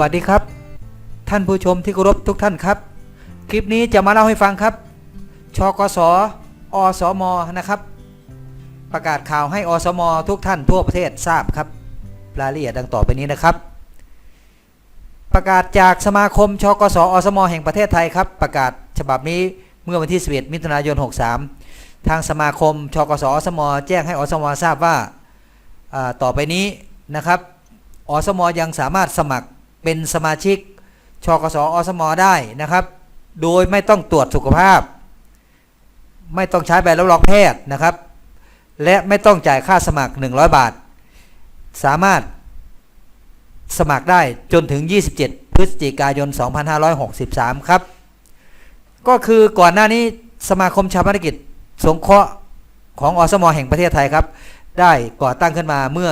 วัสดีครับ ท่านผู้ชมที่เคารพทุกท่านครับ คลิปนี้จะมาเล่าให้ฟังครับชกสอสมนะครับ ประกาศข่าวให้อสมทุกท่านทั่วประเทศทราบครับรายละเอียดดังต่อไปนี้นะครับ ประกาศจากสมาคมชกสอสมแห่งประเทศไทยครับ ประกาศฉบับนี้เมื่อวันที่11มิถุนายน 63 ทางสมาคมชกสอสมแจ้งให้อสมทราบว่าอ่าต่อไปนี้นะครับอสมยังสามารถสมัคร เป็นสมาชิกชกสอสมได้นะครับ โดยไม่ต้องตรวจสุขภาพ ไม่ต้องใช้ใบรับรองแพทย์นะครับ และไม่ต้องจ่ายค่าสมัคร 100 บาท สามารถสมัครได้จนถึง 27 พฤศจิกายน 2563 ครับ ก็คือก่อนหน้านี้สมาคมชาวพนกิจสงเคราะห์ของอสมแห่งประเทศไทยครับ ได้ก่อตั้งขึ้นมาเมื่อ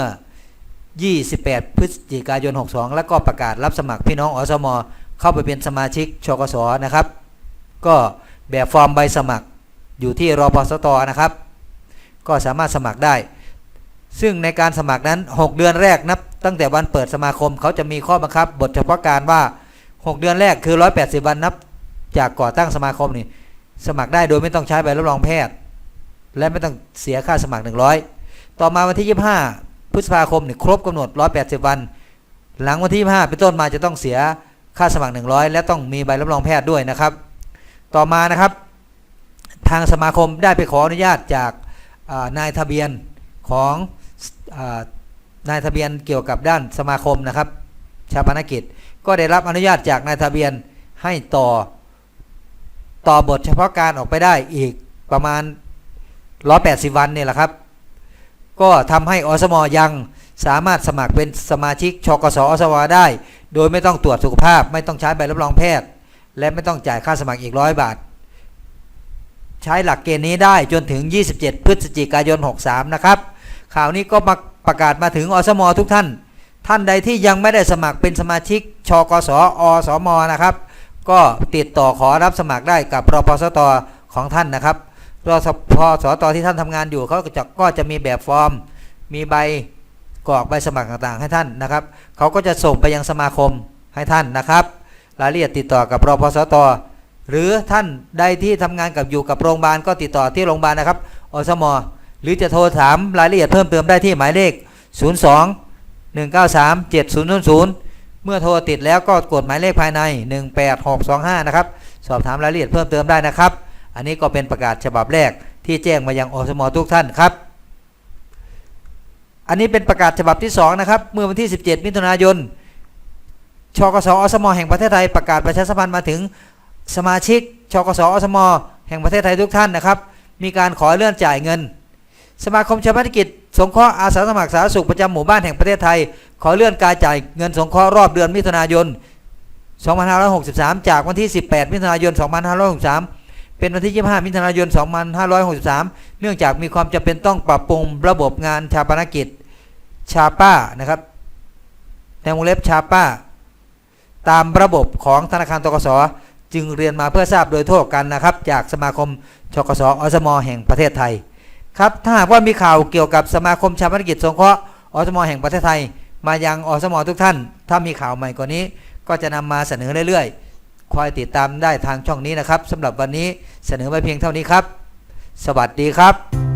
28 พฤศจิกายน 62 แล้วก็ประกาศรับสมัครพี่น้องอสม เข้าไปเป็นสมาชิกชกสนะครับ ก็แบบฟอร์มใบสมัครอยู่ที่รอพสตนะครับ ก็สามารถสมัครได้ ซึ่งในการสมัครนั้น 6 เดือนแรกนับ ตั้งแต่วันเปิดสมาคมเขาจะมีข้อบังคับ บทเฉพาะการว่า 6 เดือนแรกคือ 180 วันนับ จากก่อตั้งสมาคมนี่สมัครได้โดยไม่ต้องใช้ใบรับรองแพทย์ และไม่ต้องเสียค่าสมัคร 100 ต่อมาวันที่ 25 พฤษภาคมเนี่ยครบกำหนด 180 วัน หลังวันที่5เป็นต้นมาจะต้องเสียค่าสมัคร 100 และต้องมีใบรับรองแพทย์ด้วยนะครับ ต่อมานะครับ ทางสมาคมได้ไปขออนุญาตจากนายทะเบียนของอนายทะเบียนเกี่ยวกับด้านสมาคมนะครับชาปนกิจ ก็ได้รับอนุญาตจากนายทะเบียนให้ต่อต่อบทเฉพาะการออกไปได้อีกประมาณ 180 วันเนี่ยแหละครับ ก็ทำให้อสมยังสามารถสมัครเป็นสมาชิกชกสอสวได้ โดยไม่ต้องตรวจสุขภาพ ไม่ต้องใช้ใบรับรองแพทย์ และไม่ต้องจ่ายค่าสมัครอีกร้อยบาท ใช้หลักเกณฑ์นี้ได้จนถึง 27 พฤศจิกายน 63 นะครับ ข่าวนี้ก็มาประกาศมาถึงอสมทุกท่าน ท่านใดที่ยังไม่ได้สมัครเป็นสมาชิกชกสอสมนะครับ ก็ติดต่อขอรับสมัครได้กับรพสตของท่านนะครับ รพสตที่ท่านทำงานอยู่เขาก็จะก็จะมีแบบฟอร์ม มีใบกรอกใบสมัครต่างๆ ให้ท่านนะครับเขาก็จะส่งไปยังสมาคมให้ท่านนะครับ รายละเอียดติดต่อกับรพสตหรือท่านใดที่ทำงานกับอยู่กับโรงพยาบาลก็ติดต่อที่โรงพยาบาลนะครับอสมหรือจะโทรถามรายละเอียดเพิ่มเติมได้ที่หมายเลข 02 193 7000 เมื่อโทรติดแล้วก็กดหมายเลขภายใน 18625 นะครับ สอบถามรายละเอียดเพิ่มเติมได้นะครับ อันนี้ก็เป็นประกาศฉบับแรกที่แจ้งมายังอสมทุกท่านครับ อันนี้เป็นประกาศฉบับที่ 2 นะครับ เมื่อวันที่ 17 มิถุนายน ชกสอสมแห่งประเทศไทยประกาศประชาสัมพันธ์มาถึงสมาชิก ชกสอสมแห่งประเทศไทยทุกท่านนะครับ มีการขอเลื่อนจ่ายเงิน สมาคมชาวพนกิจสงเคราะห์อาสาสมัครสาธารณสุขประจำหมู่บ้านแห่งประเทศไทย ขอเลื่อนการจ่ายเงินสงเคราะห์รอบเดือนมิถุนายน 2563 จากวันที่ 18 มิถุนายน 2563 เป็นวันที่ 25 มิถุนายน 2563 เนื่องจากมีความจำเป็นต้องปรับปรุงระบบงานชาปนกิจชาป้านะครับในวงเล็บชาป้า ตามระบบของธนาคารตกสจึงเรียนมาเพื่อทราบโดยทั่วกันนะครับ จากสมาคมชกสอสมแห่งประเทศไทย ครับถ้าหากว่ามีข่าวเกี่ยวกับสมาคมชาปนกิจสงเคราะห์อสมแห่งประเทศไทย มายังอสมทุกท่าน ถ้ามีข่าวใหม่กว่านี้ ก็จะนำมาเสนอเรื่อยๆ คอยติดตามได้ทางช่องนี้นะครับสำหรับวันนี้เสนอไว้เพียงเท่านี้ครับ สวัสดีครับ